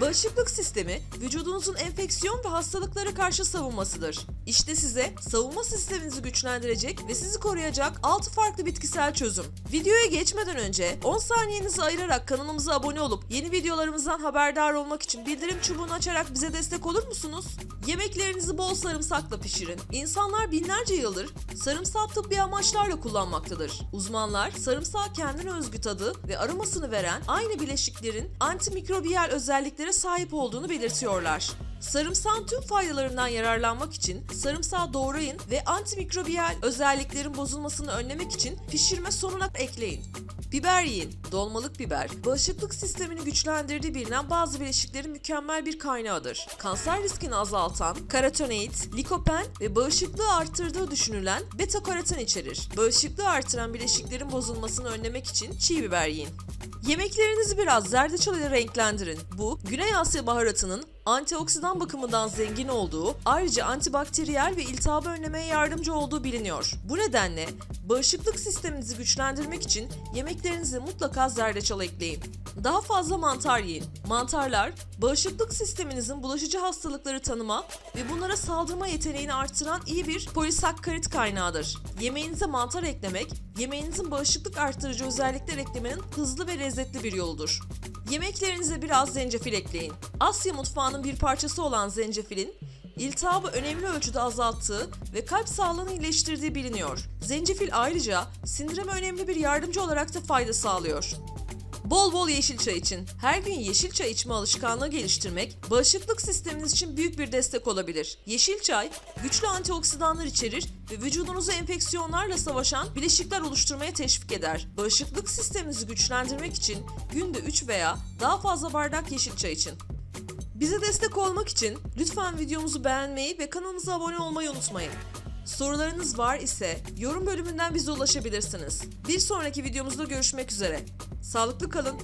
Bağışıklık sistemi vücudunuzun enfeksiyon ve hastalıklara karşı savunmasıdır. İşte size savunma sisteminizi güçlendirecek ve sizi koruyacak 6 farklı bitkisel çözüm. Videoya geçmeden önce 10 saniyenizi ayırarak kanalımıza abone olup yeni videolarımızdan haberdar olmak için bildirim çubuğunu açarak bize destek olur musunuz? Yemeklerinizi bol sarımsakla pişirin. İnsanlar binlerce yıldır sarımsak tıbbi amaçlarla kullanmaktadır. Uzmanlar sarımsağı kendine özgü tadı ve aromasını veren aynı bileşiklerin antimikrobiyal özelliklere sahip olduğunu belirtiyorlar. Sarımsağın tüm faydalarından yararlanmak için sarımsağı doğrayın ve antimikrobiyal özelliklerin bozulmasını önlemek için pişirme sonuna ekleyin. Biber yiyin. Dolmalık biber, bağışıklık sistemini güçlendirdiği bilinen bazı bileşiklerin mükemmel bir kaynağıdır. Kanser riskini azaltan karotenoid, likopen ve bağışıklığı arttırdığı düşünülen beta karoten içerir. Bağışıklığı artıran bileşiklerin bozulmasını önlemek için çiğ biber yiyin. Yemeklerinizi biraz zerdeçal ile renklendirin. Bu, Güney Asya baharatının antioksidan bakımından zengin olduğu, ayrıca antibakteriyel ve iltihabı önlemeye yardımcı olduğu biliniyor. Bu nedenle bağışıklık sisteminizi güçlendirmek için yemeklerinize mutlaka zerdeçal ekleyin. Daha fazla mantar yiyin. Mantarlar, bağışıklık sisteminizin bulaşıcı hastalıkları tanıma ve bunlara saldırma yeteneğini artıran iyi bir polisakkarit kaynağıdır. Yemeğinize mantar eklemek, yemeğinizin bağışıklık arttırıcı özellikler eklemenin hızlı ve lezzetli bir yoludur. Yemeklerinize biraz zencefil ekleyin. Asya mutfağının bir parçası olan zencefilin iltihabı önemli ölçüde azalttığı ve kalp sağlığını iyileştirdiği biliniyor. Zencefil ayrıca sindirime önemli bir yardımcı olarak da fayda sağlıyor. Bol bol yeşil çay için. Her gün yeşil çay içme alışkanlığı geliştirmek bağışıklık sisteminiz için büyük bir destek olabilir. Yeşil çay güçlü antioksidanlar içerir ve vücudunuzu enfeksiyonlarla savaşan bileşikler oluşturmaya teşvik eder. Bağışıklık sisteminizi güçlendirmek için günde 3 veya daha fazla bardak yeşil çay için. Bize destek olmak için lütfen videomuzu beğenmeyi ve kanalımıza abone olmayı unutmayın. Sorularınız var ise yorum bölümünden bize ulaşabilirsiniz. Bir sonraki videomuzda görüşmek üzere. Sağlıklı kalın.